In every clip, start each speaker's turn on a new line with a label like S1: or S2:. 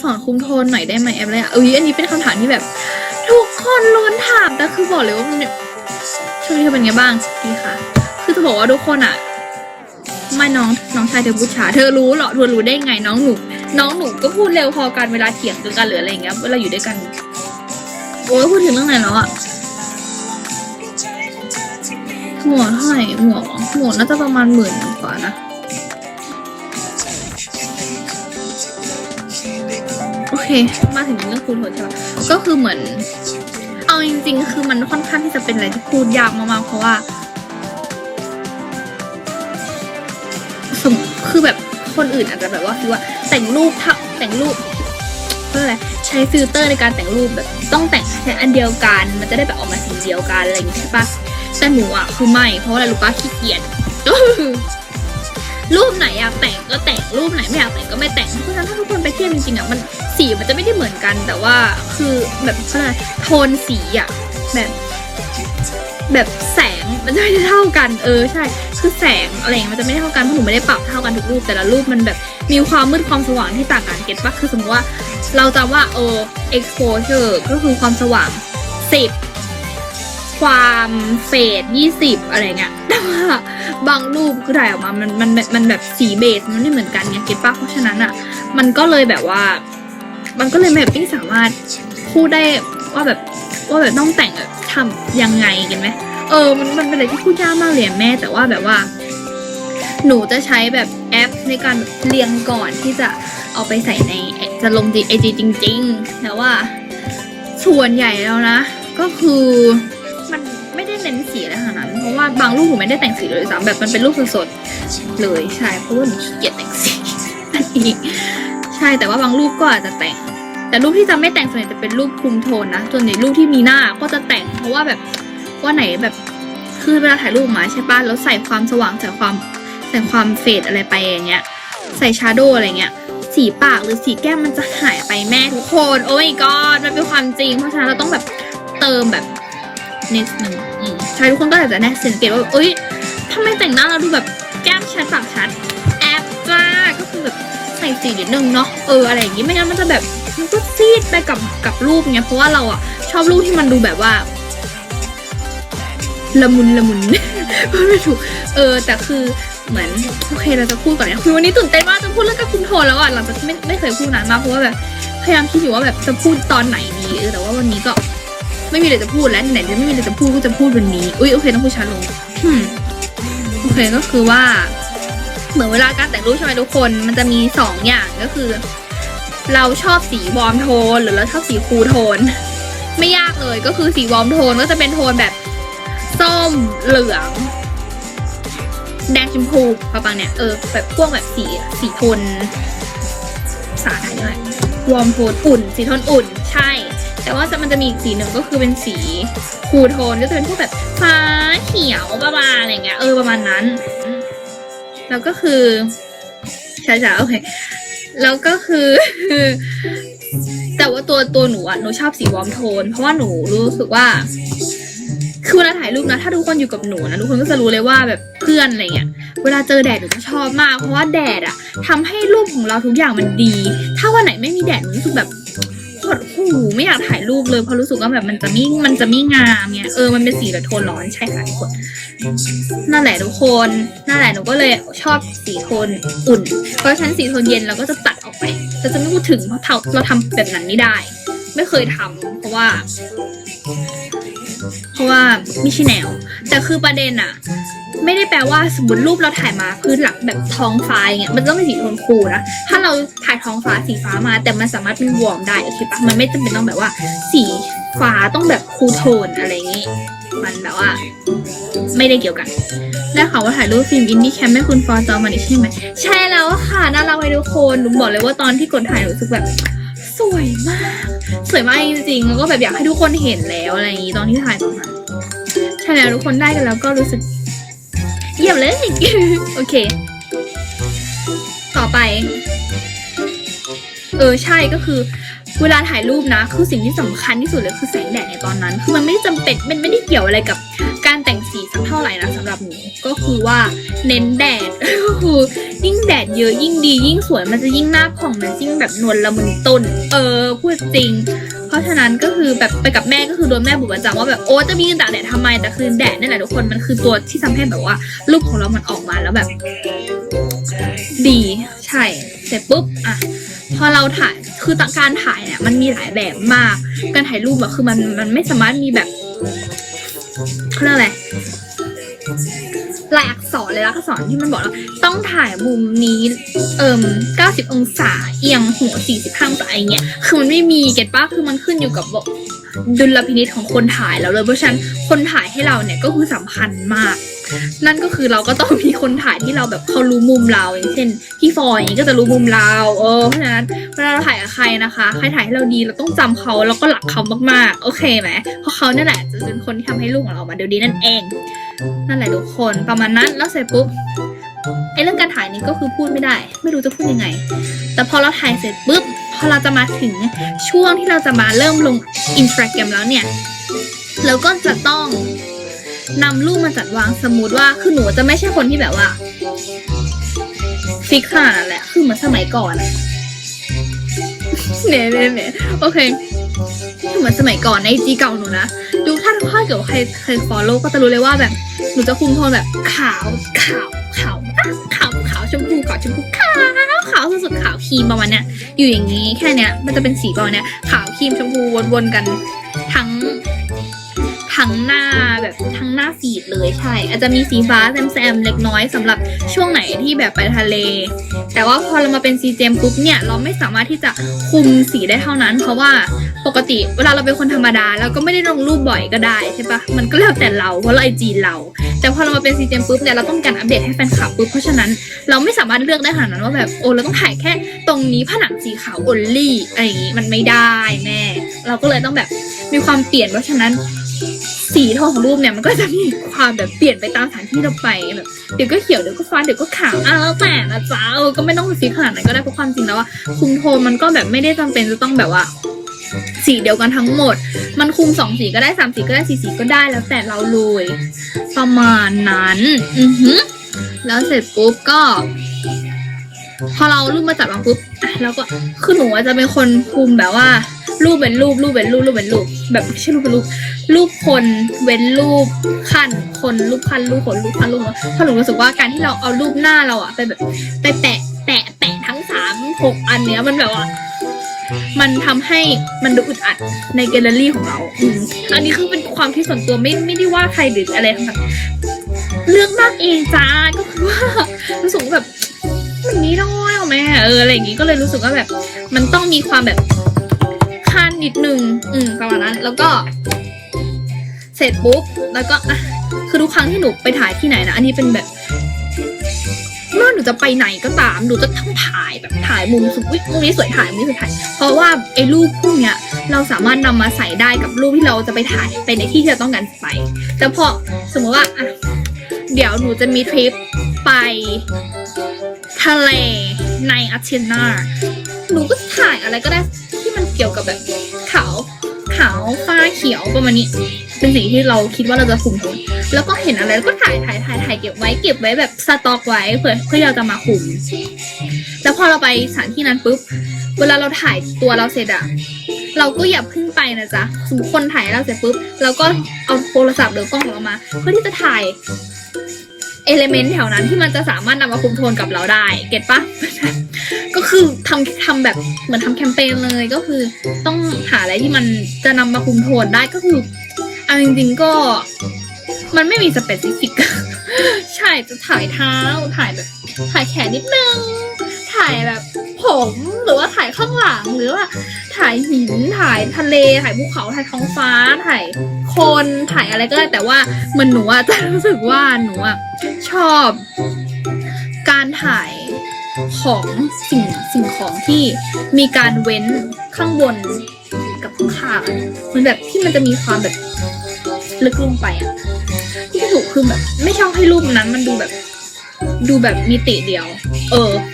S1: สอนคุมโทนหน่อยได้ไหมแอปอะไรอะเอ้ยอันนี้เป็นคำถามที่แบบ ทุกคนล้วนถามแต่คือบอกเลยว่ามันช่วงนี้เธอเป็นไงบ้างดีค่ะ คือจะบอกว่าทุกคนอะไม่น้องน้องชายเธอพูชา เธอรู้เหรอเธอรู้ได้ไงน้องหนู น้องหนูก็พูดเร็วพอกันเวลาเถียงกันหรืออะไรอย่างเงี้ยเวลาอยู่ด้วยกันโอ้ยพูดถึงเรื่องไหนแล้วอะหมวเท่าไหร่หมวหมวน่าจะประมาณหมื่นกว่านะ มาถึงเรื่องคูณโหดใช่ปะก็คือเหมือน เอาจริง ๆ คือมันค่อนข้างที่จะเป็นอะไรที่พูดยากมากๆเพราะว่าสมคือแบบคนอื่นอาจจะแบบว่าคือว่าแต่งรูปถ้าแต่งรูปเพื่ออะไรใช้ฟิลเตอร์ในการแต่งรูปแบบต้องแต่งใช้อันเดียวกัน มันจะได้แบบออกมาสีเดียวกันอะไรอย่างงี้ใช่ปะแต่หนูอะคือไม่เพราะอะไรรู้ปะขี้เกียจรูปไหนอยากแต่งก็แต่งรูปไหนไม่อยากแต่งก็ไม่แต่งเพราะฉะนั้นถ้าทุกคนไปเที่ยวจริงๆอะมัน สีมันจะไม่ได้เหมือนกัน แต่ว่าคือแบบเขาเรียกอะไรโทนสีอะแบบแบบแสงมันจะไม่ได้เท่ากัน เออใช่ คือแสงอะไรอย่างเงี้ยมันจะไม่ได้เท่ากันเพราะหนูไม่ได้ปรับเท่ากันทุกรูป แต่ละรูปมันแบบมีความมืดความสว่างที่ต่างกันเก็ตปะคือสมมติว่าเราจะว่าเออ exposure ก็คือความสว่างสิบความเฟดยี่สิบอะไรเงี้ยแต่ว่าบางรูปคือถ่ายออกมามันมันมันมันแบบสีเบสมันไม่เหมือนกันไงเก็ตปะเพราะฉะนั้นอะมันก็เลยแบบว่า มันก็เลยแบบไม่สามารถพูดได้ว่าแบบว่าแบบต้องแต่งแบบทำยังไงกันไหมเออมันมันเป็นอะไรที่พูดยากมากเลยแม่ แต่ว่าแบบว่า หนูจะใช้แบบแอปในการเรียงก่อนที่จะเอาไปใส่ในจะลงดีไอจีจริงๆแต่ว่าส่วนใหญ่แล้วนะ ก็คือมันไม่ได้เน้นสีอะไรขนาดนั้น เพราะว่าบางรูปหนูไม่ได้แต่งสีเลยซ้ำแบบมันเป็นรูปสดๆเลยใช่เพราะว่าหนูขี้เกียจแต่งสีนั่นเอง ช่แต่ว่าบางรูปก็อาจจะแต่ง แต่รูปที่จะไม่แต่งส่วนใหญ่จะเป็นรูปคุมโทนนะส่วนใหญ่รูปที่มีหน้าก็จะแต่งเพราะว่าแบบว่าไหนแบบคือเวลาถ่ายรูปมาใช่ปะแล้วใส่ความสว่างใส่ความใส่ความเฟดอะไรไปอย่างเงี้ยใส่ชาโดว์อะไรเงี้ยสีปากหรือสีแก้มมันจะหายไปแม่ทุกคนโอ้ยก็มันเป็นความจริง เพราะฉะนั้นเราต้องแบบเติมแบบนิดนึงใช่ทุกคนก็อาจจะแน่สังเกตว่าเอ้ยทำไมแต่งหน้าเราดูแบบแก้มชัดปากชัด ส่สีนิดนึงเนาะเอออะไรอย่างงี้ไม่งั้นมันจะแบบมันก็ซีดไปกับกับรูปเนี้ยเพราะว่าเราอะชอบรูปที่มันดูแบบว่าละมุนละมุนพูดไม่ถูกเออ แต่คือเหมือนโอเคเราจะพูดก่อนนะคือวันนี้ตื่นเต้นมากจะพูดเรื่องกับคุณโทนแล้วอะหลังจากไม่ไม่เคยพูดนานมากเพราะว่าแบบพยายามคิดอยู่ว่าแบบจะพูดตอนไหนดีเออแต่ว่าวันนี้ก็ไม่มีอะไรจะพูดแล้วไหนจะไม่มีอะไรจะพูดก็จะพูดวันนี้อุ้ยโอเคต้องพูดช้าลงโอเคก็คือว่า เหมือนเวลาการแต่งรูปใช่ไหมทุกคน มันจะมีสองอย่างก็คือ เราชอบสีวอร์มโทน หรือเราชอบสีคูลโทน ไม่ยากเลยก็คือสีวอร์มโทนก็จะเป็นโทนแบบส้มเหลือง แดงชมพูประมาณเนี้ยเออแบบพวกแบบสีสีโทนสาดอะไรวอร์มโทนอุ่น สีโทนอุ่นใช่ แต่ว่าจะมันจะมีอีกสีหนึ่งก็คือเป็นสีคูลโทนก็จะเป็นพวกแบบฟ้าเขียวประมาณอะไรเงี้ยเออประมาณนั้น แล้วก็คือใช่ๆโอเค แล้วก็คือ แต่ว่าตัวตัวหนูอะหนูชอบสีวอร์มโทน เพราะว่าหนูรู้สึกว่าคือเวลาถ่ายรูปนะ ถ้าทุกคนอยู่กับหนูนะทุกคนก็จะรู้เลยว่าแบบเพื่อนอะไรเงี้ยเวลาเจอแดดหนูจะชอบมาก เพราะว่าแดดอะทำให้รูปของเราทุกอย่างมันดี ถ้าวันไหนไม่มีแดดหนูรู้สึกแบบ หดหูไม่อยากถ่ายรูปเลยเพราะรู้สึกว่าแบบมันจะไม่มันจะไม่งามเนี่ยเออมันเป็นสีแบบโทนร้อนใช่ค่ะทุกคนนั่นแหละทุกคนนั่นแหละหนูก็เลยชอบสีโทนอุ่น เพราะฉะนั้นสีโทนเย็นเราก็จะตัดออกไปเราจะไม่พูดถึงเพราะเราเราทำแบบนั้นไม่ได้ ไม่เคยทำเพราะว่า เพราะว่าไม่ใช่แนว แต่คือประเด็นอะไม่ได้แปลว่าสมมติรูปเราถ่ายมาพื้นหลังแบบท้องฟ้าอย่างเงี้ยมันต้องเป็นสีโทนคูนะถ้าเราถ่ายท้องฟ้าสีฟ้ามา แต่มันสามารถเป็นวอร์มได้โอเคปะมันไม่จำเป็นต้องแบบว่า สีฟ้าต้องแบบคูโทนอะไรอย่างงี้มันแบบว่า ไม่ได้เกี่ยวกันได้ข่าวว่าถ่ายรูปฟิล์มอินดี้แคมให้คุณฟอร์จอมันอีกใช่ไหมใช่แล้วค่ะน่ารักไปทุกคนหนูบอกเลยว่าตอนที่กดถ่ายหนูรู้สึกแบบ สวยมาก สวยมากจริงๆแล้วก็แบบอยากให้ทุกคนเห็นแล้วอะไรอย่างนี้ตอนที่ถ่ายตรงนั้นใช่แล้วทุกคนได้กันแล้วก็รู้สึก เยี่ยมเลย โอเค ต่อไป เออใช่ก็คือเวลาถ่ายรูปนะ คือสิ่งที่สำคัญที่สุดเลยคือแสงแดดในตอนนั้น คือมันไม่ได้จำเป็นมันไม่ได้เกี่ยวอะไรกับการแต่ง สีสักเท่าไหร่นะสำหรับหนูก็คือว่าเน้นแดด ก็คือยิ่งแดดเยอะยิ่งดี ยิ่งสวยมันจะยิ่งหน้าผ่องมันยิ่งแบบนวลละมุนต้น เออพูดจริง เพราะฉะนั้นก็คือแบบไปกับแม่ก็คือโดนแม่บุกประจำว่าแบบโอ้จะมีตากแดดทำไมแต่คือแดดนี่แหละทุกคนมันคือตัวที่ทำให้แบบว่ารูปของเรามันออกมาแล้วแบบ ดีใช่เสร็จปุ๊บอะพอเราถ่ายคือการถ่ายเนี่ยมันมีหลายแบบมาก การถ่ายรูปอะคือมันมันไม่สามารถมีแบบ เรื่องอะไรลายอักษรเลยละอักษรที่มันบอกว่าต้องถ่ายมุมนี้ เอิ่ม90 องศา เอียงหัว45องศาอะไรเงี้ย คือมันไม่มีเก็ตป้าคือมันขึ้นอยู่กับ ดุลพินิจของคนถ่ายแล้วเลย เพราะฉะนั้นคนถ่ายให้เราเนี่ยก็คือสำคัญมาก นั่นก็คือเราก็ต้องมีคนถ่ายที่เราแบบเขารู้มุมเราอย่างเช่นพี่ฟอยอย่างนี้ก็จะรู้มุมเราเออเพราะฉะนั้นเวลาเราถ่ายกับใครนะคะ ใครถ่ายให้เราดีเราต้องจำเขาแล้วก็หลักเขามากๆ โอเคไหมเพราะเขาเนี่ยแหละจะเป็นคนที่ทำให้รูปของเราออกมาดูดีนั่นเอง นั่นแหละทุกคนประมาณนั้นแล้วเสร็จปุ๊บไอ้เรื่องการถ่ายนี้ก็คือพูดไม่ได้ ไม่รู้จะพูดยังไง แต่พอเราถ่ายเสร็จปุ๊บ อเราจะมาถึงช่วงที่เราจะมาเริ่มลงอินสตาแกรมแล้วเนี่ยเราก็จะต้องนำรูปมาจัดวางสมมติว่าคือหนูจะไม่ใช่คนที่แบบว่าฟิกขนาดนั้นแหละคือเหมือนสมัยก่อนเนี่ยเนี่ยเนี่ยโอเคเหมือนสมัยก่อนในจีเก่าหนูนะดูถ้าถ้าเกิดว่าใครเคยฟอลโล่ก็จะรู้เลยว่าแบบ หนูจะคุมโทนแบบขาวขาวขาวขาว ชมพูขาวชมพูขาวขาวสุดๆขาวครีมประมาณเนี้ยอยู่อย่างนี้แค่เนี้ยมันจะเป็นสีประมาณเนี้ยขาวครีมชมพูวนๆกัน ทั้งทั้งหน้าแบบ หน้าฟีดเลยใช่ อาจจะมีสีฟ้าแซมๆเล็กน้อยสำหรับช่วงไหนที่แบบไปทะเล แต่ว่าพอเรามาเป็นซีเจมปุ๊บเนี่ยเราไม่สามารถที่จะคุมสีได้เท่านั้น เพราะว่าปกติเวลาเราเป็นคนธรรมดาเราก็ไม่ได้ลงรูปบ่อยก็ได้ใช่ปะมันก็แล้วแต่เราเพราะเราไอจีเรา แต่พอเรามาเป็นซีเจมปุ๊บเนี่ยเราต้องการอัปเดตให้แฟนคลับปุ๊บเพราะฉะนั้นเราไม่สามารถเลือกได้ขนาดนั้นว่าแบบโอ้เราต้องถ่ายแค่ตรงนี้ผนังสีขาวอลลี่อะไรอย่างงี้มันไม่ได้แม่ เราก็เลยต้องแบบมีความเปลี่ยนเพราะฉะนั้น สีโทนของรูปเนี่ยมันก็จะมีความแบบเปลี่ยนไปตามสถานที่เราไปแบบเดี๋ยวก็เขียวเดี๋ยวก็ฟ้าเดี๋ยวก็ขาวอ้าวแต่นะจ๊ะเออก็ไม่ต้องฟิกขนาดนั้นก็ได้เพราะความจริงแล้วว่าคุมโทนมันก็แบบไม่ได้จำเป็นจะต้องแบบว่าสีเดียวกันทั้งหมด มันคุมสองสีก็ได้สามสีก็ได้สี่สีก็ได้แล้วแต่เราเลยประมาณนั้น อือหือแล้วเสร็จปุ๊บก็ พอเรารูปมาจัดวางปุ๊บ อะเราก็คือหนูจะเป็นคนคุมแบบว่า รูปเป็นรูปรูปเป็นรูปรูปเป็นรูป แบบไม่ใช่รูปเป็นรูป รูปคนเว้นรูปขั้นคนรูปขั้นรูปคนรูปขั้นรูปคนเพราะหนูรู้สึกว่าการที่เราเอารูปหน้าเราอะไปแบบไปแปะแปะแปะทั้งสามหกอันเนี้ยมันแบบว่ามันทำให้มันดูอึดอัดในแกลเลอรี่ของเรา อันนี้คือเป็นความคิดส่วนตัวไม่ไม่ได้ว่าใครหรืออะไรทั้งนั้นเลือกมากเองจ้าก็คือว่ารู้สึกแบบ นนี้น้อยขอแม่เอออะไรอย่างงี้ก็เลยรู้สึกว่าแบบ มันต้องมีความแบบขั้นนิดนึงอืมประมาณนั้น แล้วก็เสร็จปุ๊บแล้วก็อะคือทุกครั้งที่หนูไปถ่ายที่ไหนนะอันนี้เป็นแบบไม่ว่าหนูจะไปไหนก็ตามหนูจะต้องถ่ายแบบถ่ายมุมสุดอุ๊ยมุมนี้สวยถ่ายมุมนี้สวยถ่าย เพราะว่าไอ้รูปพวกเนี้ยเราสามารถนำมาใส่ได้กับรูปที่เราจะไปถ่ายไปในที่ที่เราต้องการไป แต่พอสมมติว่าอะเดี๋ยวหนูจะมีทริปไป ทะเลในอาเทนา หนูก็ถ่ายอะไรก็ได้ที่มันเกี่ยวกับแบบขาวขาวฟ้าเขียวประมาณนี้ เป็นสิ่งที่เราคิดว่าเราจะคุมโทนแล้วก็เห็นอะไรแล้วก็ถ่ายถ่ายถ่ายถ่ายเก็บไว้เก็บไว้แบบสต็อกไว้เพื่อเพื่อเราจะมาคุม แล้วพอเราไปสถานที่นั้นปุ๊บ เวลาเราถ่ายตัวเราเสร็จอะเราก็อย่าพึ่งไปนะจ๊ะสมมติคนถ่ายเราเสร็จปุ๊บเราก็เอาโทรศัพท์หรือกล้องของเรามา เพื่อที่จะถ่าย เอลเมนต์แถวนั้นที่มันจะสามารถนำมาคุมโทนกับเราได้ เก็ตปะ ก็คือทำทำแบบเหมือนทำแคมเปญเลยก็คือต้องหาอะไรที่มันจะนำมาคุมโทนได้ก็คือเอาจริงๆก็มันไม่มีสเปซิฟิก ใช่จะถ่ายเท้าถ่ายแบบ ถ่ายแขนนิดนึง ถ่ายแบบ ผมหรือว่าถ่ายข้างหลังหรือว่า ถ่ายหินถ่ายทะเลถ่ายภูเขาถ่ายท้องฟ้าถ่ายคนถ่ายอะไรก็ได้แต่ว่าเหมันหนูอะจะรู้สึกว่าหนูอะชอบ การถ่ายของสิ่งสิ่งของที่มีการเว้นข้างบนกับข้างข้างอะมันแบบที่มันจะมีความแบบลึกลงไปอะที่ถูกคือแบบ ไม่ชอบให้รูปนั้น มันดูแบบ ดูแบบมิติเดียว เออ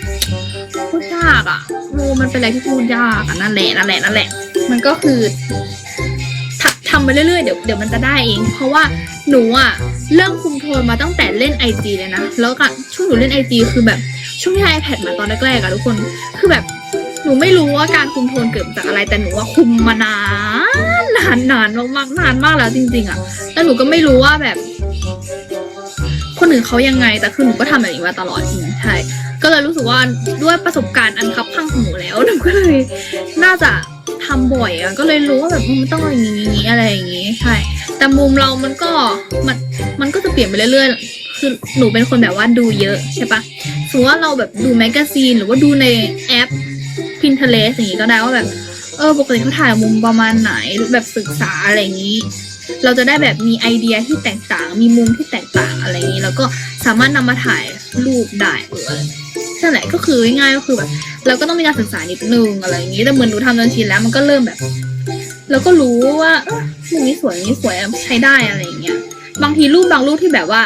S1: โคตรยากอะเวมันเป็นอะไรที่พูดยากอะนั่นแหละนั่นแหละนั่นแหละ มันก็คือทำไปเรื่อยๆเดี๋ยวเดี๋ยวมันจะได้เอง เพราะว่าหนูอะเริ่มคุมโทนมาตั้งแต่เล่นไอจีเลยนะแล้วก็ช่วงหนูเล่นไอจีคือแบบช่วงที่ iPad มาตอนแรกๆอะทุกคนคือแบบหนูไม่รู้ว่าการคุมโทนเกิดจากอะไร แต่หนูว่าคุมมานานนานนานมากๆนานมากแล้วจริง ๆอะแล้วหนูก็ไม่รู้ว่าแบบ คนอื่นเขายังไงแต่คือหนูก็ทำแบบนี้มาตลอดจริงใช่ ก็เลยรู้สึกว่าด้วยประสบการณ์อันคับข้างหูแล้วหนูก็เลยน่าจะทำบ่อยอะก็เลยรู้ว่าแบบมันต้องอย่างนี้อย่างนี้อะไรอย่างนี้ใช่แต่มุมเรามันก็มันมันก็จะเปลี่ยนไปเรื่อยๆ คือหนูเป็นคนแบบว่าดูเยอะใช่ปะสมมติว่าเราแบบดูแมกกาซีนหรือว่าดูในแอป Pinterest อย่างนี้ก็ได้ว่าแบบเออปกติเขาถ่ายมุมประมาณไหนแบบศึกษาอะไรอย่างนี้ เราจะได้แบบมีไอเดียที่แตกต่าง มีมุมที่แตกต่างอะไรอย่างนี้ แล้วก็สามารถนำมาถ่ายรูปได้หรืออ นั่นแหละก็คือง่ายก็คือแบบ เราก็ต้องมีการศึกษานิดนึงอะไรอย่างนี้แต่เหมือนหนูทำจนชินแล้วมันก็เริ่มแบบเราก็รู้ว่าเออมุมนี้สวยนี้สวยใช้ได้อะไรอย่างเงี้ยบางทีรูปบางรูปที่แบบว่า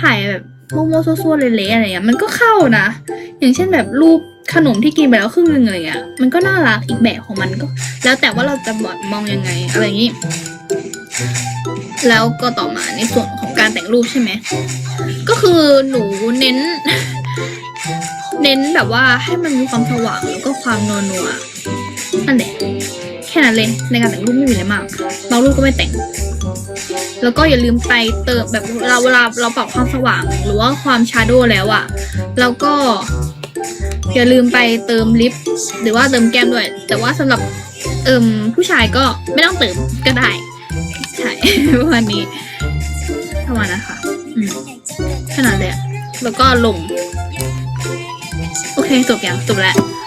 S1: ถ่ายแบบโมโมๆซัวๆเละๆอะไรเงี้ยมันก็เข้านะ อย่างเช่นแบบรูปขนมที่กินไปแล้วครึ่งหนึงอะไรเงี้ยมันก็น่ารักอีกแบบของมันก็ แล้วแต่ว่าเราจะมองยังไงอะไรอย่างนี้แล้วก็ต่อมาในส่วนของการแต่งรูปใช่ไหม ก็คือหนูเน้น เน้นแบบว่าให้มันมีความสว่างแล้วก็ความนวลนัวนั่นแหละแค่นั้นเลยในการแต่งรูปไม่มีอะไรมากบางรูปก็ไม่แต่ง แล้วก็อย่าลืมไปเติมแบบเราเวลาเราปรับความสว่าง หรือว่าความชาโดว์แล้วอะแล้วก็ อย่าลืมไปเติมลิปหรือว่าเติมแก้มด้วย แต่ว่าสำหรับเอิมผู้ชายก็ไม่ต้องเติมก็ได้ใช่ประมาณนี้ประมาณนั้นค่ะขนาดเลยอะแล้วก็ลง โอเคจบยังจบแล้ว